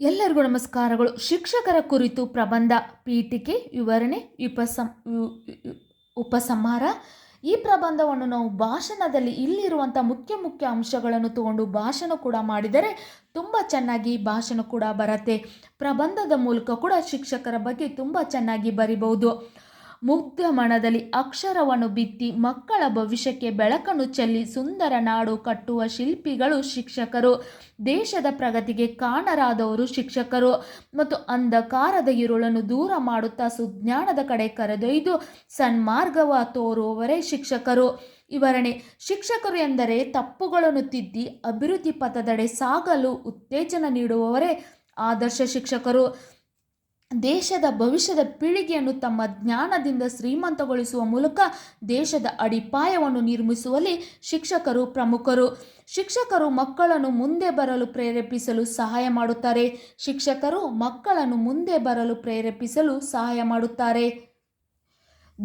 ಎಲ್ಲರಿಗೂ ನಮಸ್ಕಾರಗಳು. ಶಿಕ್ಷಕರ ಕುರಿತು ಪ್ರಬಂಧ, ಪೀಠಿಕೆ, ವಿವರಣೆ, ಉಪಸಂ ವಿ- ವಿ- ಉಪಸಂಹಾರ. ಈ ಪ್ರಬಂಧವನ್ನು ನಾವು ಭಾಷಣದಲ್ಲಿ ಇಲ್ಲಿರುವಂಥ ಮುಖ್ಯ ಮುಖ್ಯ ಅಂಶಗಳನ್ನು ತಗೊಂಡು ಭಾಷಣ ಕೂಡ ಮಾಡಿದರೆ ತುಂಬ ಚೆನ್ನಾಗಿ ಭಾಷಣ ಕೂಡ ಬರುತ್ತೆ. ಪ್ರಬಂಧದ ಮೂಲಕ ಕೂಡ ಶಿಕ್ಷಕರ ಬಗ್ಗೆ ತುಂಬ ಚೆನ್ನಾಗಿ ಬರಿಬಹುದು ಮುಗ್ಧ ಮನದಲ್ಲಿ ಅಕ್ಷರವನ್ನು ಬಿತ್ತಿ ಮಕ್ಕಳ ಭವಿಷ್ಯಕ್ಕೆ ಬೆಳಕನ್ನು ಚೆಲ್ಲಿ ಸುಂದರ ನಾಡು ಕಟ್ಟುವ ಶಿಲ್ಪಿಗಳು ಶಿಕ್ಷಕರು. ದೇಶದ ಪ್ರಗತಿಗೆ ಕಾರಣರಾದವರು ಶಿಕ್ಷಕರು. ಮತ್ತು ಅಂಧಕಾರದ ಇರುಳನ್ನು ದೂರ ಮಾಡುತ್ತಾ ಸುಜ್ಞಾನದ ಕಡೆ ಕರೆದೊಯ್ದು ಸನ್ಮಾರ್ಗವ ತೋರುವವರೇ ಶಿಕ್ಷಕರು. ವಿವರಣೆ, ಶಿಕ್ಷಕರು ಎಂದರೆ ತಪ್ಪುಗಳನ್ನು ತಿದ್ದಿ ಅಭಿವೃದ್ಧಿ ಪಥದಡೆ ಸಾಗಲು ಉತ್ತೇಜನ ನೀಡುವವರೇ ಆದರ್ಶ ಶಿಕ್ಷಕರು. ದೇಶದ ಭವಿಷ್ಯದ ಪೀಳಿಗೆಯನ್ನು ತಮ್ಮ ಜ್ಞಾನದಿಂದ ಶ್ರೀಮಂತಗೊಳಿಸುವ ಮೂಲಕ ದೇಶದ ಅಡಿಪಾಯವನ್ನು ನಿರ್ಮಿಸುವಲ್ಲಿ ಶಿಕ್ಷಕರು ಪ್ರಮುಖರು. ಶಿಕ್ಷಕರು ಮಕ್ಕಳನ್ನು ಮುಂದೆ ಬರಲು ಪ್ರೇರೇಪಿಸಲು ಸಹಾಯ ಮಾಡುತ್ತಾರೆ. ಶಿಕ್ಷಕರು ಮಕ್ಕಳನ್ನು ಮುಂದೆ ಬರಲು ಪ್ರೇರೇಪಿಸಲು ಸಹಾಯ ಮಾಡುತ್ತಾರೆ.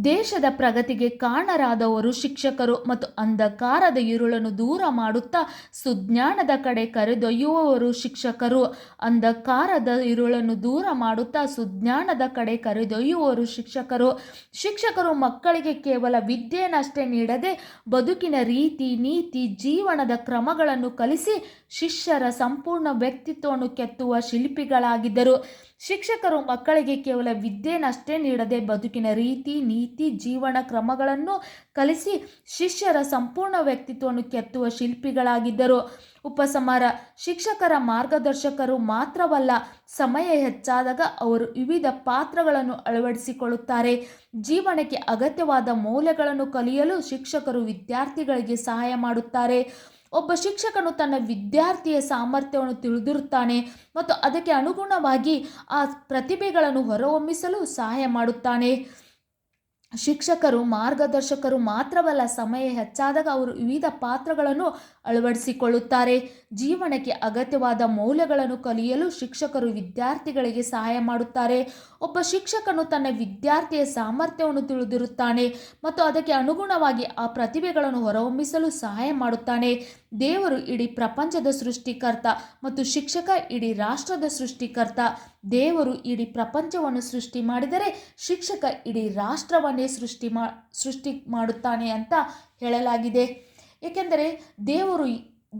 ದೇಶದ ಪ್ರಗತಿಗೆ ಕಾರಣರಾದವರು ಶಿಕ್ಷಕರು ಮತ್ತು ಅಂಧಕಾರದ ಇರುಳನ್ನು ದೂರ ಮಾಡುತ್ತಾ ಸುಜ್ಞಾನದ ಕಡೆ ಕರೆದೊಯ್ಯುವವರು ಶಿಕ್ಷಕರು. ಅಂಧಕಾರದ ಇರುಳನ್ನು ದೂರ ಮಾಡುತ್ತಾ ಸುಜ್ಞಾನದ ಕಡೆ ಕರೆದೊಯ್ಯುವವರು ಶಿಕ್ಷಕರು. ಶಿಕ್ಷಕರು ಮಕ್ಕಳಿಗೆ ಕೇವಲ ವಿದ್ಯೆಯನ್ನಷ್ಟೇ ನೀಡದೆ ಬದುಕಿನ ರೀತಿ, ನೀತಿ, ಜೀವನದ ಕ್ರಮಗಳನ್ನು ಕಲಿಸಿ ಶಿಷ್ಯರ ಸಂಪೂರ್ಣ ವ್ಯಕ್ತಿತ್ವವನ್ನು ಕೆತ್ತುವ ಶಿಲ್ಪಿಗಳಾಗಿದ್ದರು. ಶಿಕ್ಷಕರು ಮಕ್ಕಳಿಗೆ ಕೇವಲ ವಿದ್ಯೆಯನ್ನಷ್ಟೇ ನೀಡದೆ ಬದುಕಿನ ರೀತಿ, ನೀತಿ, ಜೀವನ ಕ್ರಮಗಳನ್ನು ಕಲಿಸಿ ಶಿಷ್ಯರ ಸಂಪೂರ್ಣ ವ್ಯಕ್ತಿತ್ವವನ್ನು ಕೆತ್ತುವ ಶಿಲ್ಪಿಗಳಾಗಿದ್ದರು. ಉಪಸಮಾರ ಶಿಕ್ಷಕರ ಮಾರ್ಗದರ್ಶಕರು ಮಾತ್ರವಲ್ಲ, ಸಮಯ ಹೆಚ್ಚಾದಾಗ ಅವರು ವಿವಿಧ ಪಾತ್ರಗಳನ್ನು ಅಳವಡಿಸಿಕೊಳ್ಳುತ್ತಾರೆ. ಜೀವನಕ್ಕೆ ಅಗತ್ಯವಾದ ಮೌಲ್ಯಗಳನ್ನು ಕಲಿಯಲು ಶಿಕ್ಷಕರು ವಿದ್ಯಾರ್ಥಿಗಳಿಗೆ ಸಹಾಯ ಮಾಡುತ್ತಾರೆ. ಒಬ್ಬ ಶಿಕ್ಷಕನು ತನ್ನ ವಿದ್ಯಾರ್ಥಿಯ ಸಾಮರ್ಥ್ಯವನ್ನು ತಿಳಿದಿರುತ್ತಾನೆ ಮತ್ತು ಅದಕ್ಕೆ ಅನುಗುಣವಾಗಿ ಆ ಪ್ರತಿಭೆಗಳನ್ನು ಹೊರಹೊಮ್ಮಿಸಲು ಸಹಾಯ ಮಾಡುತ್ತಾನೆ. ಶಿಕ್ಷಕರು, ಮಾರ್ಗದರ್ಶಕರು ಮಾತ್ರವಲ್ಲ, ಸಮಯ ಹೆಚ್ಚಾದಾಗ ಅವರು ವಿವಿಧ ಪಾತ್ರಗಳನ್ನು ಅಳವಡಿಸಿಕೊಳ್ಳುತ್ತಾರೆ. ಜೀವನಕ್ಕೆ ಅಗತ್ಯವಾದ ಮೌಲ್ಯಗಳನ್ನು ಕಲಿಯಲು ಶಿಕ್ಷಕರು ವಿದ್ಯಾರ್ಥಿಗಳಿಗೆ ಸಹಾಯ ಮಾಡುತ್ತಾರೆ. ಒಬ್ಬ ಶಿಕ್ಷಕನು ತನ್ನ ವಿದ್ಯಾರ್ಥಿಯ ಸಾಮರ್ಥ್ಯವನ್ನು ತಿಳಿದಿರುತ್ತಾನೆ ಮತ್ತು ಅದಕ್ಕೆ ಅನುಗುಣವಾಗಿ ಆ ಪ್ರತಿಭೆಗಳನ್ನು ಹೊರಹೊಮ್ಮಿಸಲು ಸಹಾಯ ಮಾಡುತ್ತಾನೆ. ದೇವರು ಇಡೀ ಪ್ರಪಂಚದ ಸೃಷ್ಟಿಕರ್ತ ಮತ್ತು ಶಿಕ್ಷಕ ಇಡೀ ರಾಷ್ಟ್ರದ ಸೃಷ್ಟಿಕರ್ತ. ದೇವರು ಇಡೀ ಪ್ರಪಂಚವನ್ನು ಸೃಷ್ಟಿ ಮಾಡಿದರೆ ಶಿಕ್ಷಕ ಇಡೀ ರಾಷ್ಟ್ರವನ್ನೇ ಸೃಷ್ಟಿ ಮಾ, ಸೃಷ್ಟಿ ಮಾಡುತ್ತಾನೆ ಅಂತ ಹೇಳಲಾಗಿದೆ. ಏಕೆಂದರೆ ದೇವರು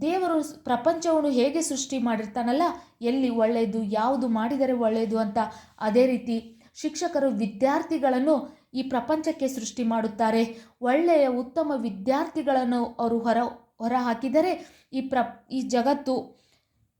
ದೇವರು ಪ್ರಪಂಚವನ್ನು ಹೇಗೆ ಸೃಷ್ಟಿ ಮಾಡಿರ್ತಾನಲ್ಲ, ಎಲ್ಲಿ ಒಳ್ಳೆಯದು, ಯಾವುದು ಮಾಡಿದರೆ ಒಳ್ಳೆಯದು ಅಂತ ಅದೇ ರೀತಿ ಶಿಕ್ಷಕರು ವಿದ್ಯಾರ್ಥಿಗಳನ್ನು ಈ ಪ್ರಪಂಚಕ್ಕೆ ಸೃಷ್ಟಿ ಮಾಡುತ್ತಾರೆ. ಒಳ್ಳೆಯ ಉತ್ತಮ ವಿದ್ಯಾರ್ಥಿಗಳನ್ನು ಅವರು ಹೊರ ಹೊರ ಹಾಕಿದರೆ ಈ ಪ್ರ ಈ ಜಗತ್ತು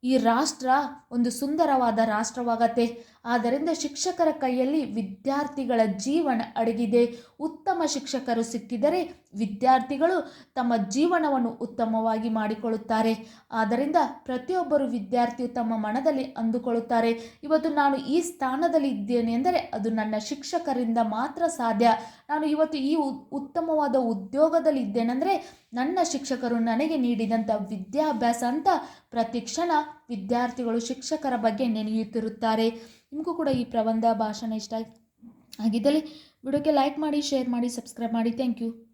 ಈ ರಾಷ್ಟ್ರ ಒಂದು ಸುಂದರವಾದ ರಾಷ್ಟ್ರವಾಗತ್ತೆ. ಆದ್ದರಿಂದ ಶಿಕ್ಷಕರ ಕೈಯಲ್ಲಿ ವಿದ್ಯಾರ್ಥಿಗಳ ಜೀವನ ಅಡಗಿದೆ. ಉತ್ತಮ ಶಿಕ್ಷಕರು ಸಿಕ್ಕಿದರೆ ವಿದ್ಯಾರ್ಥಿಗಳು ತಮ್ಮ ಜೀವನವನ್ನು ಉತ್ತಮವಾಗಿ ಮಾಡಿಕೊಳ್ಳುತ್ತಾರೆ. ಆದ್ದರಿಂದ ಪ್ರತಿಯೊಬ್ಬರು ವಿದ್ಯಾರ್ಥಿಯು ತಮ್ಮ ಮನದಲ್ಲಿ ಅಂದುಕೊಳ್ಳುತ್ತಾರೆ. ಇವತ್ತು ನಾನು ಈ ಸ್ಥಾನದಲ್ಲಿ ಇದ್ದೇನೆ ಎಂದರೆ ಅದು ನನ್ನ ಶಿಕ್ಷಕರಿಂದ ಮಾತ್ರ ಸಾಧ್ಯ. ನಾನು ಇವತ್ತು ಈ ಉತ್ತಮವಾದ ಉದ್ಯೋಗದಲ್ಲಿ ಇದ್ದೇನೆಂದರೆ ನನ್ನ ಶಿಕ್ಷಕರು ನನಗೆ ನೀಡಿದಂಥ ವಿದ್ಯಾಭ್ಯಾಸ ಅಂತ ಪ್ರತಿ ಕ್ಷಣ ವಿದ್ಯಾರ್ಥಿಗಳು, ಶಿಕ್ಷಕರ ಬಗ್ಗೆ ನೆನೆಯುತ್ತಿರುತ್ತಾರೆ. ನಿಮಗೂ ಕೂಡ ಈ ಪ್ರಬಂಧ ಭಾಷಣ ಇಷ್ಟ ಆಗಿ- ಆಗಿದ್ದಲ್ಲಿ ವಿಡಿಯೋಕ್ಕೆ ಲೈಕ್ ಮಾಡಿ ಶೇರ್ ಮಾಡಿ ಸಬ್ಸ್ಕ್ರೈಬ್ ಮಾಡಿ. Thank you